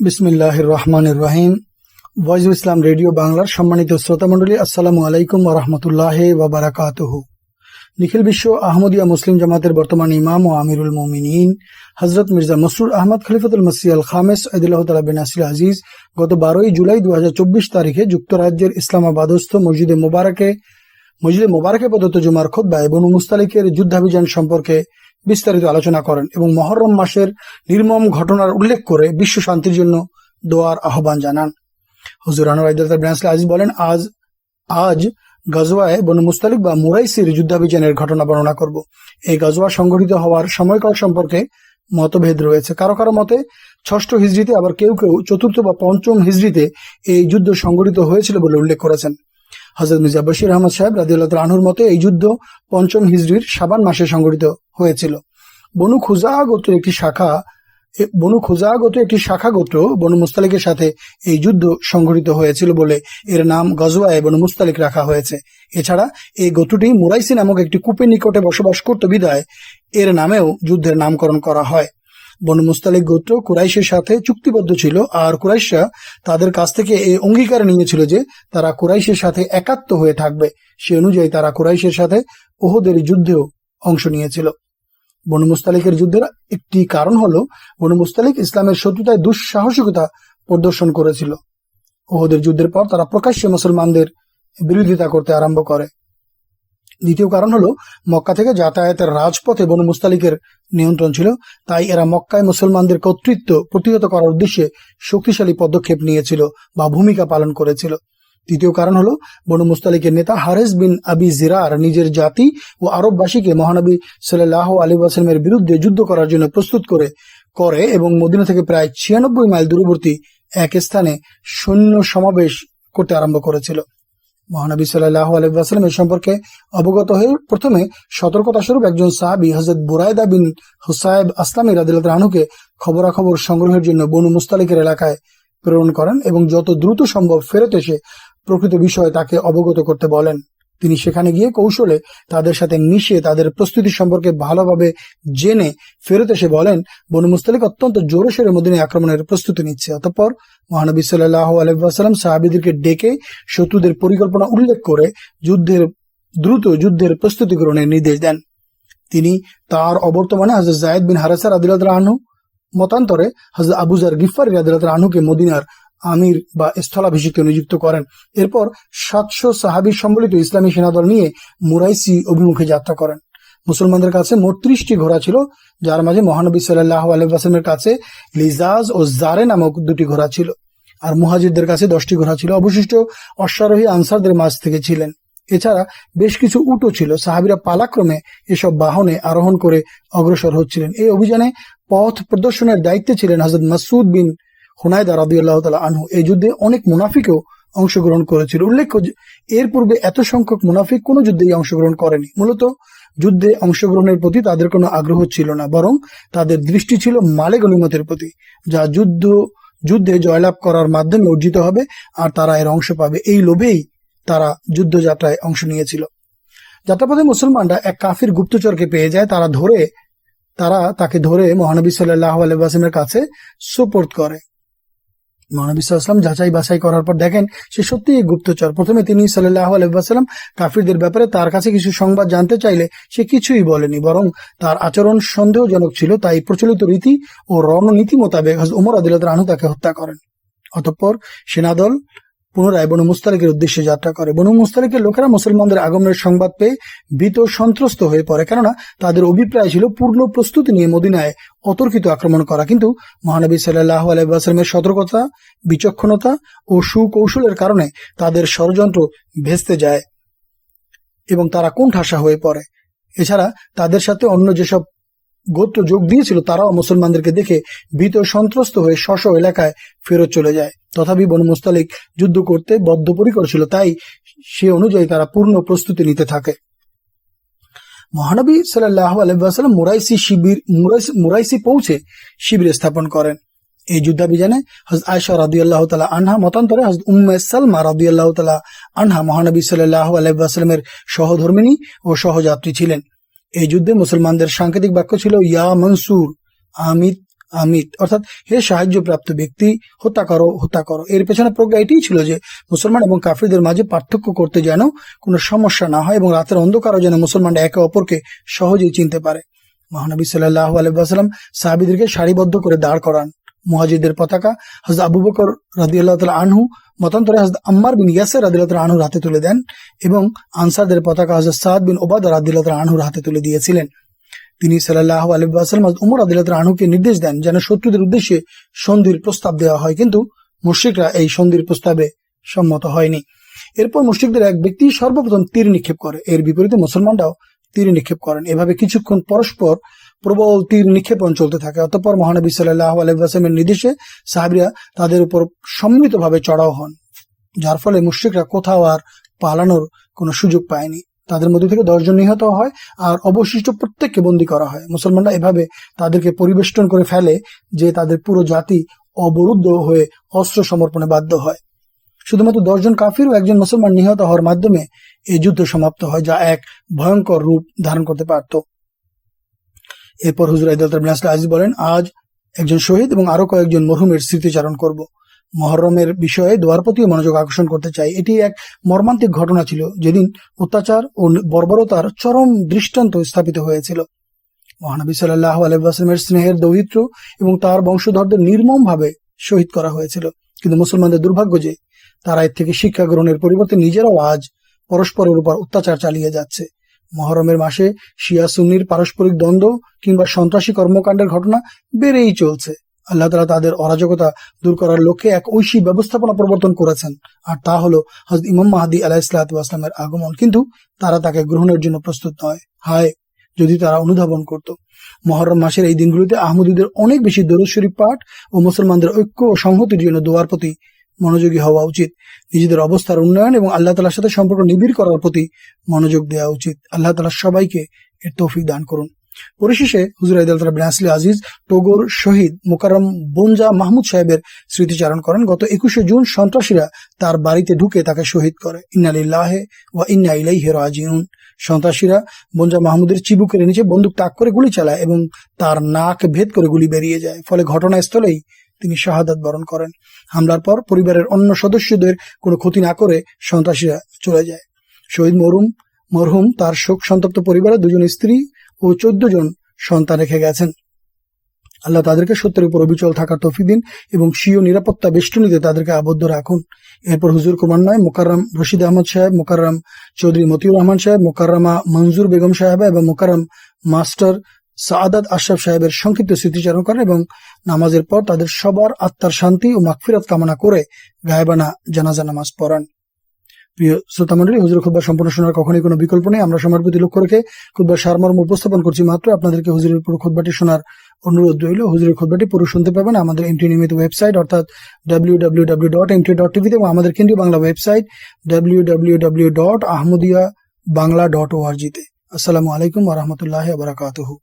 বিসমিল্লাহ রহমান রহিম ভয়েস ইসলাম রেডিও বাংলার সম্মানিত শ্রোতা শ্রোতামণ্ডলী, আসসালামু আলাইকুম ওরহমতুল্লাহ ওবরাকাতহ নিখিল বিশ্ব, আহমদিয়া মুসলিম জামাতের বর্তমান ইমাম ও আমিরুল মোমিনিন হজরত মির্জা মসরুর আহমদ খলিফতুল মসি আল খামেস আদিল্লাহ তালা বিন আসিল আজিজ, গত বারোই জুলাই দুহাজার চব্বিশ তারিখে যুক্তরাজ্যের ইসলামাবাদস্থ মসজিদে মোবারকে মসজিদে মোবারকে প্রদত্ত জুমার খোদ্ায় বনু মুস্তালিকের যুদ্ধাভিযান সম্পর্কে বিস্তারিত আলোচনা করেন এবং মহরম মাসের নির্মম ঘটনার উল্লেখ করে বিশ্ব শান্তির জন্য দোয়ার আহ্বান জানান। হুজুর আনোয়ার বলেন, আজ আজ গজওয়ায় বনু মুস্তালিক বা মুরাইসির যুদ্ধাভিযানের ঘটনা বর্ণনা করব। এই গজওয়া সংঘটিত হওয়ার সময়কাল সম্পর্কে মতভেদ রয়েছে। কারও কারও মতে, ষষ্ঠ হিজড়িতে আবার কেউ কেউ চতুর্থ বা পঞ্চম হিজড়িতে এই যুদ্ধ সংঘটিত হয়েছিল বলে উল্লেখ করেছেন। হজরত মির্জা বশির আহমদ সাহেব রাদিউল্লাহ আনহুর মতে এই যুদ্ধ পঞ্চম হিজড়ির সাবান মাসে সংঘটিত হয়েছিল। বনু খুজা একটি শাখা বনু খুজা একটি শাখা গোত্র বনু মুস্তালিকের সাথে এই যুদ্ধ সংঘটিত হয়েছিল বলে এর নাম গজওয়ায় বনু মুস্তালিক রাখা হয়েছে। এছাড়া এই গোত্রটি মুরাইসি নামক একটি কূপের নিকটে বসবাস করত বিদায়, এর নামেও যুদ্ধের নামকরণ করা হয়। বনু মুস্তালিক গোত্র কুরাইশের সাথে চুক্তিবদ্ধ ছিল আর কুরাইশরা তাদের কাছ থেকে এই অঙ্গীকার নিয়েছিল যে তারা কুরাইশের সাথে একাত্ম হয়ে থাকবে। সে অনুযায়ী তারা কুরাইশের সাথে ওহদের যুদ্ধেও অংশ নিয়েছিল। বনু মুস্তালিকের যুদ্ধের একটি কারণ হলো, বনু মুস্তালিক ইসলামের শত্রুতায় দুঃসাহসিকতা প্রদর্শন করেছিল। ওহদের যুদ্ধের পর তারা প্রকাশ্যে মুসলমানদের বিরোধিতা করতে আরম্ভ করে। দ্বিতীয় কারণ হলো, মক্কা থেকে যাতায়াতের রাজপথে বনু মুস্তালিকের নিয়ন্ত্রণ ছিল, তাই এরা মক্কায় মুসলমানদের কর্তৃত্ব প্রতিহত করার উদ্দেশ্যে শক্তিশালী পদক্ষেপ নিয়েছিল বা ভূমিকা পালন করেছিল। তৃতীয় কারণ হলো, বনু মুস্তালিকের নেতা হারেস বিন আবি জিরার নিজের জাতি ও আরববাসীকে মহানবী সাল্লাহ আলী ওয়াসালামের বিরুদ্ধে যুদ্ধ করার জন্য প্রস্তুত করে করে এবং মদিনা থেকে প্রায় ছিয়ানব্বই মাইল দূরবর্তী এক স্থানে সৈন্য সমাবেশ করতে আরম্ভ করেছিল। মহানবী সাল্লাহ আলহাম এ সম্পর্কে অবগত হয়ে প্রথমে সতর্কতা স্বরূপ একজন সাহাবি হজরত বুরাইদা বিন হুসাইব আসলামী রাদিল্লাহ রানুকে খবরাখবর সংগ্রহের জন্য বনু মুস্তালিকের এলাকায় প্রেরণ করেন এবং যত দ্রুত সম্ভব ফেরত এসে প্রকৃত বিষয়ে তাকে অবগত করতে বলেন। তিনি সেখানে গিয়ে কৌশলে তাদের সাথে মিশে তাদের প্রস্তুতি সম্পর্কে ভালোভাবে জেনে ফেরত এসে বলেন, বনু মুস্তালিক অত্যন্ত জোরে সোরে মদিনে আক্রমণের প্রস্তুতি নিচ্ছে। অতঃপর মহানবী সাল্লাহ আলহাম সাহাবিদেরকে ডেকে শত্রুদের পরিকল্পনা উল্লেখ করে যুদ্ধের, দ্রুত যুদ্ধের প্রস্তুতি গ্রহণের নির্দেশ দেন। তিনি তার অবর্তমানে হজরত জায়দ বিন হারাসার আদিলাত রাহানু মতান্তরে হজরত আবুজার গিফার আদিলাত আনহুকে মদিনার আমির বা স্থলাভিষিক্ত নিযুক্ত করেন। এরপর সাতশো সাহাবি সম্বলিত ইসলামী সেনাদল নিয়ে মুরাইসি অভিমুখে যাত্রা করেন। মুসলমানদের কাছে মোট ত্রিশটি ঘোড়া ছিল, যার মাঝে মহানবী সাল্লাহ আলহামের কাছে লিজাজ ও জারে নামক দুটি ঘোড়া ছিল, আর মুহাজিরদের কাছে দশটি ঘোড়া ছিল। অবশিষ্ট অশ্বারোহী আনসারদের মাঝ থেকে ছিলেন। এছাড়া বেশ কিছু উটো ছিল। সাহাবিরা পালাক্রমে এসব বাহনে আরোহণ করে অগ্রসর হচ্ছিলেন। এই অভিযানে পথ প্রদর্শনের দায়িত্বে ছিলেন হজরত মাসুদ বিন হুনায়দা রাদিউল্লাহ তালা আনহু এই যুদ্ধে অনেক মুনাফিকও অংশগ্রহণ করেছিল। উল্লেখ্য এর পূর্বে এত সংখ্যক মুনাফিক কোনো যুদ্ধেই অংশগ্রহণ করেনি। মূলত যুদ্ধে অংশগ্রহণের প্রতি তাদের কোনো আগ্রহ ছিল না, বরং তাদের দৃষ্টি ছিল মালে গনিমতের প্রতি, যা যুদ্ধ, যুদ্ধে জয়লাভ করার মাধ্যমে অর্জিত হবে, আর তারা এর অংশ পাবে। এই লোভেই তারা যুদ্ধযাত্রায় অংশ নিয়েছিল। যাত্রাপথে মুসলমানরা এক কাফির গুপ্তচরকে পেয়ে যায়। তারা ধরে, তারা তাকে ধরে মহানবী সাল্লাহ আলহামের কাছে সুপোর্ট করে। মহানবী সাল্লাম যাচাই বাছাই করার পর দেখেন সে সত্যি গুপ্তচর। প্রথমে তিনি সাল্লাহ আলহাম কাফিরদের ব্যাপারে তার কাছে কিছু সংবাদ জানতে চাইলে সে কিছুই বলেনি, বরং তার আচরণ সন্দেহজনক ছিল, তাই প্রচলিত রীতি ও রণনীতি মোতাবেক উমর ওমর আদিলত রানু তাকে হত্যা করেন। অতঃপর সেনাদল পুনরায় বনু মুস্তালিকের উদ্দেশ্যে যাত্রা করে। বনু মুস্তালিকের লোকেরা মুসলমানদের আগমনের সংবাদ পেয়ে ভীত সন্ত্রস্ত হয়ে পড়ে। কেননা তাদের অভিপ্রায় ছিল পূর্ণ প্রস্তুতি নিয়ে মদিনায় অতর্কিত আক্রমণ করা। কিন্তু মহানবী সাল্লাহ আলাইসালামের সতর্কতা, বিচক্ষণতা ও সুকৌশলের কারণে তাদের ষড়যন্ত্র ভেস্তে যায় এবং তারা কোণঠাসা হয়ে পড়ে। এছাড়া তাদের সাথে অন্য যেসব গোত্র যোগ দিয়েছিল, তারাও মুসলমানদেরকে দেখে ভীত সন্ত্রস্ত হয়ে স্ব স্ব এলাকায় ফেরত চলে যায়। তথাপি বনু মুস্তালিক যুদ্ধ করতে বদ্ধপরিকর ছিল, তাই সে অনুযায়ী তারা পূর্ণ প্রস্তুতি নিতে থাকে। মহানবী সাল্লাহ মুরাইসি শিবির, মুরাইসি পৌঁছে শিবির স্থাপন করেন। এই যুদ্ধাভিযানে হজ আয়সা রাদিয়াল্লাহ তালা আনহা, মতান্তরে হজ উম্মে সালমা রাদিয়াল্লাহ তালা আনহা মহানবী সাল্লাহ আলহামের সহধর্মিনী ও সহযাত্রী ছিলেন। এই যুদ্ধে মুসলমানদের সাংকেতিক বাক্য ছিল, ইয়া মনসুর আমি আমিত। অর্থাৎ, হে সাহায্যপ্রাপ্ত ব্যক্তি, হত্যা করো হত্যা করো। এর পেছনে প্রজ্ঞা এটাই ছিল যে, মুসলমান এবং কাফিরদের মাঝে পার্থক্য করতে যেন কোনো সমস্যা না হয় এবং রাতের অন্ধকারও যেন মুসলমানরা একে অপরকে সহজেই চিনতে পারে। মহানবী সাল্লাহ আলাইসাল্লাম সাহাবিদেরকে সারিবদ্ধ করে দাঁড় করান। মুহাজিদের পতাকা হজরত আবু বকর রাদিয়াল্লাহ তালা আনহু মতান্তরে হজরত আম্মার বিন ইয়াসের রাদিল্লাহ আনহুর হাতে তুলে দেন এবং আনসারদের পতাকা হজরত সাদ বিন ওবাদ তালা আনহুর হাতে তুলে দিয়েছিলেন। তিনি সাল্লাহ আলহাম উমর আদিল্লাহ আনহুকে নির্দেশ দেন যেন শত্রুদের উদ্দেশ্যে সন্ধির প্রস্তাব দেওয়া হয়, কিন্তু মুশ্রিকরা এই সন্ধির প্রস্তাবে সম্মত হয়নি। এরপর মুশ্রিকদের এক ব্যক্তি সর্বপ্রথম তীর নিক্ষেপ করে। এর বিপরীতে মুসলমানরাও তীর নিক্ষেপ করেন। এভাবে কিছুক্ষণ পরস্পর প্রবল তীর নিক্ষেপণ চলতে থাকে। অতঃপর মহানবী সাল্লাহ নির্দেশে সাহাবিরা তাদের উপর সম্মিলিতভাবে চড়াও হন, যার ফলে মুশ্রিকরা কোথাও আর পালানোর কোনো সুযোগ পায়নি। তাদের মধ্যে থেকে দশজন নিহত হয় আর অবশিষ্ট প্রত্যেককে বন্দী করা হয়। মুসলমানরা এভাবে তাদেরকে পরিবেষ্টন করে ফেলে যে তাদের পুরো জাতি অবরুদ্ধ হয়ে অস্ত্র সমর্পণে বাধ্য হয়। শুধুমাত্র দশজন কাফির ও একজন মুসলমান নিহত হওয়ার মাধ্যমে এই যুদ্ধ সমাপ্ত হয়, যা এক ভয়ঙ্কর রূপ ধারণ করতে পারত। এরপর হুজুর আজিজ বলেন, আজ একজন শহীদ এবং আরও কয়েকজন মরহুমের স্মৃতিচারণ করব। মহরমের বিষয়ে দোয়ার প্রতিও মনোযোগ আকর্ষণ করতে চাই। এটি এক মর্মান্তিক ঘটনা ছিল, যেদিন অত্যাচার ও বর্বরতার চরম দৃষ্টান্ত স্থাপিত হয়েছিল। মহানবী সাল্লাহ আলহামের স্নেহের দৌহিত্র এবং তার বংশধরদের নির্মমভাবে শহীদ করা হয়েছিল। কিন্তু মুসলমানদের দুর্ভাগ্য যে, তারা এর থেকে শিক্ষা গ্রহণের পরিবর্তে নিজেরাও আজ পরস্পরের উপর অত্যাচার চালিয়ে যাচ্ছে। মহরমের মাসে শিয়া সুন্নির পারস্পরিক দ্বন্দ্ব কিংবা সন্ত্রাসী কর্মকাণ্ডের ঘটনা বেড়েই চলছে। আল্লাহ তালা তাদের অরাজকতা দূর করার লক্ষ্যে এক ঐশী ব্যবস্থাপনা প্রবর্তন করেছেন। আর তা হলো হজরত ইমাম মাহাদি আলাহ ইসলাতামের আগমন। কিন্তু তারা তাকে গ্রহণের জন্য প্রস্তুত নয়। হায়, যদি তারা অনুধাবন করত। মহরম মাসের এই দিনগুলিতে আহমদীদের অনেক বেশি দরুদ শরীফ পাঠ ও মুসলমানদের ঐক্য ও সংহতির জন্য দোয়ার প্রতি মনোযোগী হওয়া উচিত। নিজেদের অবস্থার উন্নয়ন এবং আল্লাহ তালার সাথে সম্পর্ক নিবিড় করার প্রতি মনোযোগ দেওয়া উচিত। আল্লাহ তালা সবাইকে এর তৌফিক দান করুন। পরিশেষে হুজুর আইদাল বিনাসলি আজিজ, টোগর শহীদ মোকারম বনজা মাহমুদ সাহেবের স্মৃতিচারণ করেন। গত একুশে জুন সন্ত্রাসীরা তার বাড়িতে ঢুকে তাকে শহীদ করে। ইন্নালিল্লাহে ওয়া ইন্না ইলাইহি রাজিউন। সন্ত্রাসীরা বনজা মাহমুদের চিবুকের নিচে বন্দুক তাক করে গুলি চালায় এবং তার নাক ভেদ করে গুলি বেরিয়ে যায়। ফলে ঘটনাস্থলেই তিনি শাহাদাত বরণ করেন। হামলার পর পরিবারের অন্য সদস্যদের কোনো ক্ষতি না করে সন্ত্রাসীরা চলে যায়। শহীদ মরুম মরহুম তার শোক সন্তপ্ত পরিবারের দুজন স্ত্রী ও চোদ্দ জন সন্তান রেখে গেছেন। আল্লাহ তাদেরকে সত্যের উপর অবিচল থাকার তফি দিন এবং স্বীয় নিরাপত্তা বেষ্টনীতে তাদেরকে আবদ্ধ রাখুন। এরপর হুজুর নয় মোকাররম রশিদ আহমদ সাহেব, মোকাররম চৌধুরী মতিউর রহমান সাহেব, মোকাররমা মঞ্জুর বেগম সাহেব এবং মোকাররম মাস্টার সাআদাত আশরাফ সাহেবের সংক্ষিপ্ত স্মৃতিচারণ করেন এবং নামাজের পর তাদের সবার আত্মার শান্তি ও মাগফিরাত কামনা করে গায়েবানা জানাজা নামাজ পড়ান। প্রিয় শ্রোতা মন্ডলী হুজুর খুববার সম্পূর্ণ শোনার কখনই কোনো বিকল্প নেই। আমরা সময়ের প্রতি লক্ষ্য রেখে খুববার সারমর্ম উপস্থাপন করছি মাত্র। আপনাদেরকে হুজুরের পুরো খুদ্বাটি শোনার অনুরোধ রইল। হুজুরের খুদ্বাটি পুরো শুনতে পাবেন আমাদের এমটি নিয়মিত ওয়েবসাইট, অর্থাৎ W W W dot MT dot টিভিতে এবং আমাদের কেন্দ্রীয় Bangla website W W W dot Ahmadiyya Bangla dot ওআরজিতে আসসালামু আলাইকুম ওরহমতুল্লাহ বারাকাতুহু।